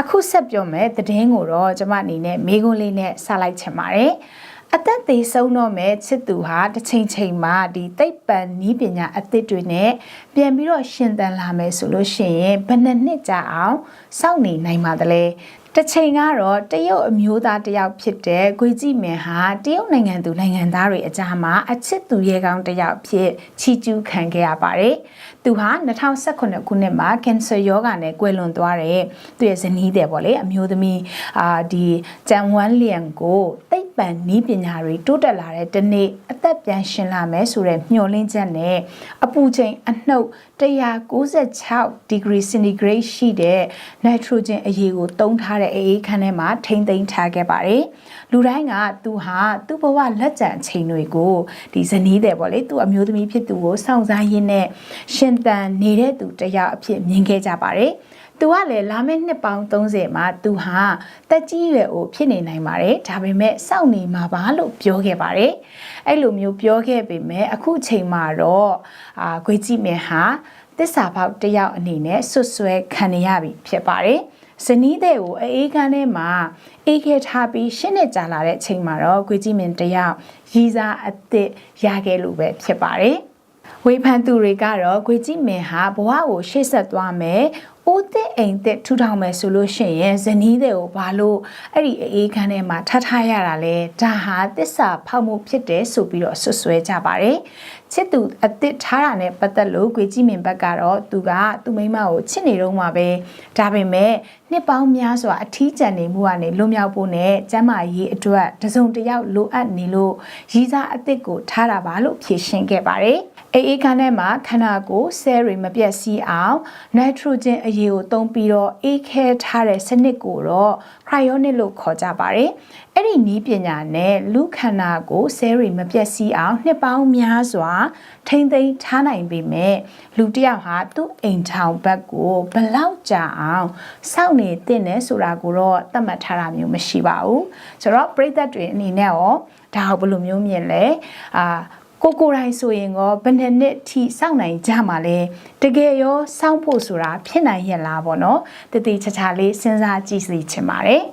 အခုဆက်ပြောမယ်သတင်းကိုတော့ကျမအနေနဲ့မေးခွန်းလေးနဲ့စလိုက်ချင်ပါတယ် အသက်သေးဆုံးတော့မဲ့ချစ်သူဟာတစ်ချိန်ချိန်မှာဒီသိပ္ပံနီးပညာအသစ်တွေနဲ့ပြန်ပြီးတော့ရှင်သန်လာမယ်ဆိုလို့ရှိရင်ဘယ်နှစ်နှစ်ကြာအောင်စောင့်နေနိုင်ပါသလဲတစ်ချိန်ကတော့တရုတ်အမျိုးသားတစ်ယောက်ဖြစ်တဲ့ဂွေကြည့်မင်ဟာတရုတ်နိုင်ငံသူနိုင်ငံသားတွေအကြားမှာအချစ်သူရဲကောင်းတစ်ယောက်ဖြစ်ချီးကျူးခံခဲ့ရပါတယ်။သူဟာ2018ခုနှစ်မှာကင်ဆာရောဂါနဲ့ကွယ်လွန်သွားတဲ့သူရဲ့ဇနီးတဲ့ပေါ့လေအမျိုးသမီးအာဒီဂျန်ဝမ်လျန်ကိုသိ ပ္ပံနည်းပညာတွေတိုးတက်လာတဲ့တနေ့အသက်ပြန်ရှင်လာမယ်ဆိုတဲ့မျှော်လင့်ချက်နဲ့အပူချိန်အနှုတ်196 degree centigrade ရှိတဲ့ nitrogen အရည်ကိုတုံးထားတဲ့အေးအေးခန်းထဲမှာထိမ့်သိမ်းထားခဲ့ပါတယ်။လူတိုင်းကသူဟာသူ့ဘဝလက်ကျန်အချိန်တွေကိုဒီဇနီးတဲ့ပေါ့လေသူ့အမျိုးသမီးဖြစ်သူကိုစောင့်စားရင်းနဲ့ရှင်သန်နေတဲ့သူတစ်ယောက်အဖြစ်မြင်ခဲ့ကြပါတယ်။သူကလည်းလာမယ့်နှစ်ပေါင်း30မှာသူဟာတက်ကြီးရွယ်အိုဖြစ်နေနိုင်ပါတယ်ဒါပေမဲ့စောင့်နေမှာပါလို့ပြောခဲ့ပါတယ်အဲ့လိုမျိုးပြောခဲ့ပေမဲ့အခုချိန်မှာတော့အာခွေကြည့်မယ်ဟာတစ္ဆာပေါက်တစ်ယောက်အနေနဲ့ဆွတ်ဆွဲခံရပြီဖြစ်ပါတယ်ဇနီးတဲ့ကိုအေးခန်းထဲမှာအေးခဲထားပြီးရှင်းနေကြလာတဲ့အချိန်မှာတော့ခွေကြည့်မင်းတယောက်ရီစားအသစ်ရခဲ့လို့ပဲဖြစ်ပါတယ် ဝေဖန်သူတွေကတော့ဂွေကြည့်မင်ဟာဘဝကိုရှေ့ဆက်သွားမယ်။ဦးသစ်အိမ်သစ်ထူထောင်မယ်ဆိုလို့ရှိရင်ဇနီးတွေကိုဘာလို့အဲ့ဒီအေးခန်းထဲမှာထားထားရတာလဲ။ဒါဟာတစ္ဆာဖောက်မှုဖြစ်တယ်ဆိုပြီးတော့ဆွဆွဲကြပါတယ်။ချစ်သူအသစ်ထားတာနဲ့ပတ်သက်လို့ဂွေကြည့်မင်ဘက်ကတော့သူကသူ့မိန်းမကိုချစ်နေတော့မှာပဲ။ဒါပေမဲ့နှစ်ပေါင်းများစွာအထီးကျန်နေမှုကနေလွန်မြောက်ဖို့နဲ့ကျမ်းမာရေးအတွက်တစုံတစ်ယောက်လိုအပ်နေလို့ရီးစားအသစ်ကိုထားတာပါလို့ဖြေရှင်းခဲ့ပါတယ်။ အေးအေးခန်းထဲမှာခန္ဓာကိုယ်ဆဲတွေမပြတ်စီးအောင်နိုက်ထရိုဂျင်အရည်ကိုသုံးပြီးတော့အေးခဲထားတဲ့စနစ်ကိုတော့ cryonic လို့ခေါ်ကြပါတယ်။အဲ့ဒီနီးပညာနဲ့လူခန္ဓာကိုယ်ဆဲတွေမပြတ်စီးအောင်နှစ်ပေါင်းများစွာ ထိမ့်သိမ်းထားနိုင်ပေမဲ့လူတစ်ယောက်ဟာသူ့အိမ်ထောင်ဘက်ကိုဘလောက်ကြာအောင်စောင့်နေတဲ့နဲ့ဆိုတာကိုတော့သတ်မှတ်ထားတာမျိုးမရှိပါဘူး။ဆိုတော့ပြိသက်တွေအနေနဲ့ရောဒါကိုဘယ်လိုမျိုးမြင်လဲ။အာ ကိုကိုတိုင်းဆိုရင်ရောဘယ်နှစ်နှစ်ထိစောင့်နိုင်ကြမှာလဲတကယ်ရောစောင့်ဖို့ဆိုတာဖြစ်နိုင်ရဲ့လားပေါ့နော်တတိချာချာလေးစဉ်းစားကြည့်စီချင်ပါတယ်